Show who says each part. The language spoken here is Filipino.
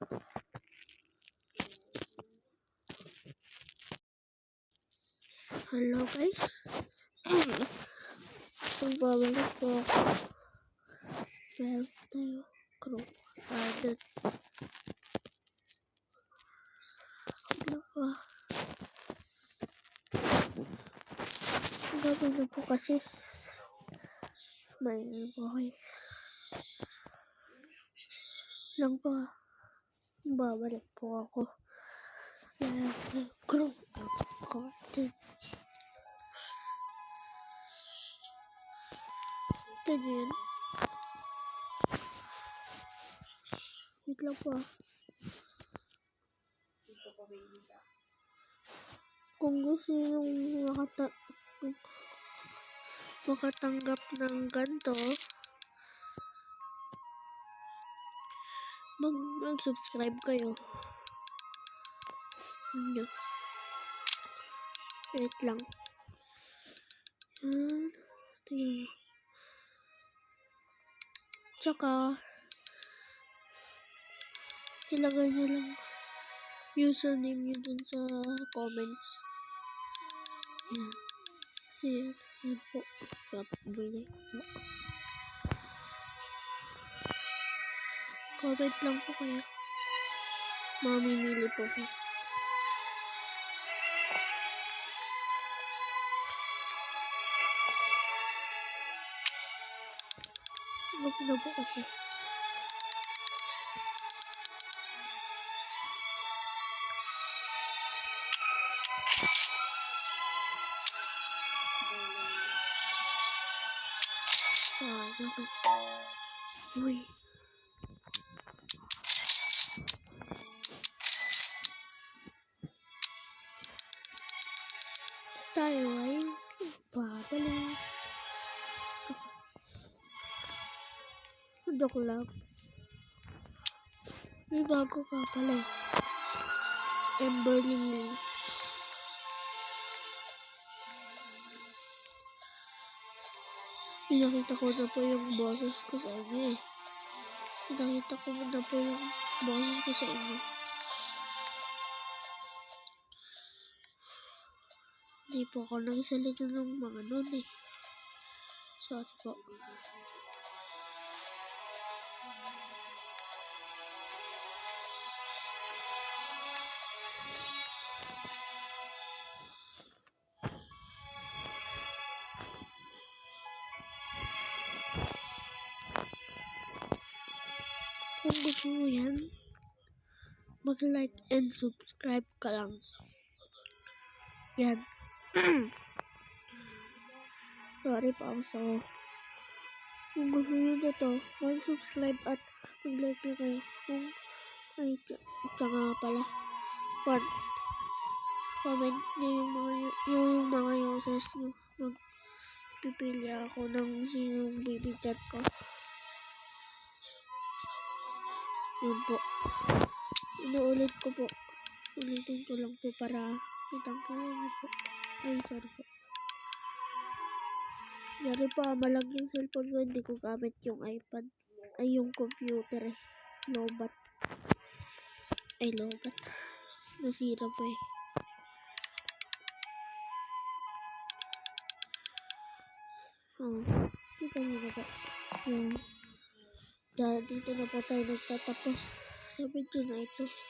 Speaker 1: Hello guys. Magbabalik po ako. Meron tayo. Crew. Added. Ano pa? Gabi na po kasi. May buhay. Lang pa. Babalik po ako. Tayo. Crew. Added. Ito din. Wait lang po ah. Kung gusto yung makata makatanggap ng ganito, mag mag-subscribe kayo. Wait lang. Yan. Tsaka, ilagay nyo lang username nyo dun sa comments. Yan. So, yan. Yan po. Comment lang po kayo. Mamimili po siya. Huwag na po kasi. Ah? Uy. Tayo ay babalik. Joke lang. May bago ka pala eh. Emberly Lee. Pinakita ko na po yung boses ko sa inyo eh. Pinakita ko na po yung boses ko sa inyo. Hindi po ako nagsalita ng mga nun eh. Sorry po. Kung gusto mo yan, mag-like and subscribe ka lang. Yan. Sorry pa ako Kung gusto nyo na to, mag-subscribe at mag-like na kayo. Kung ay, tsa- tsaka pala, one, comment nyo yung mga, yung mga users nyo. Magpipili ako ng sinong bibigyan ko. Yun po. Inuulit ko po. Ulitin ko lang po para kitang kaya niyo po. Ay, sorry po. Sorry po, ah, malag yung cellphone ko. Hindi ko gamit yung iPad. Ay, yung computer eh. Lobat. Ay, lobat. Nasira po eh. Oh, kita niyo na po. Yung, dahil dito na po tayo nagtatapos sa video na ito.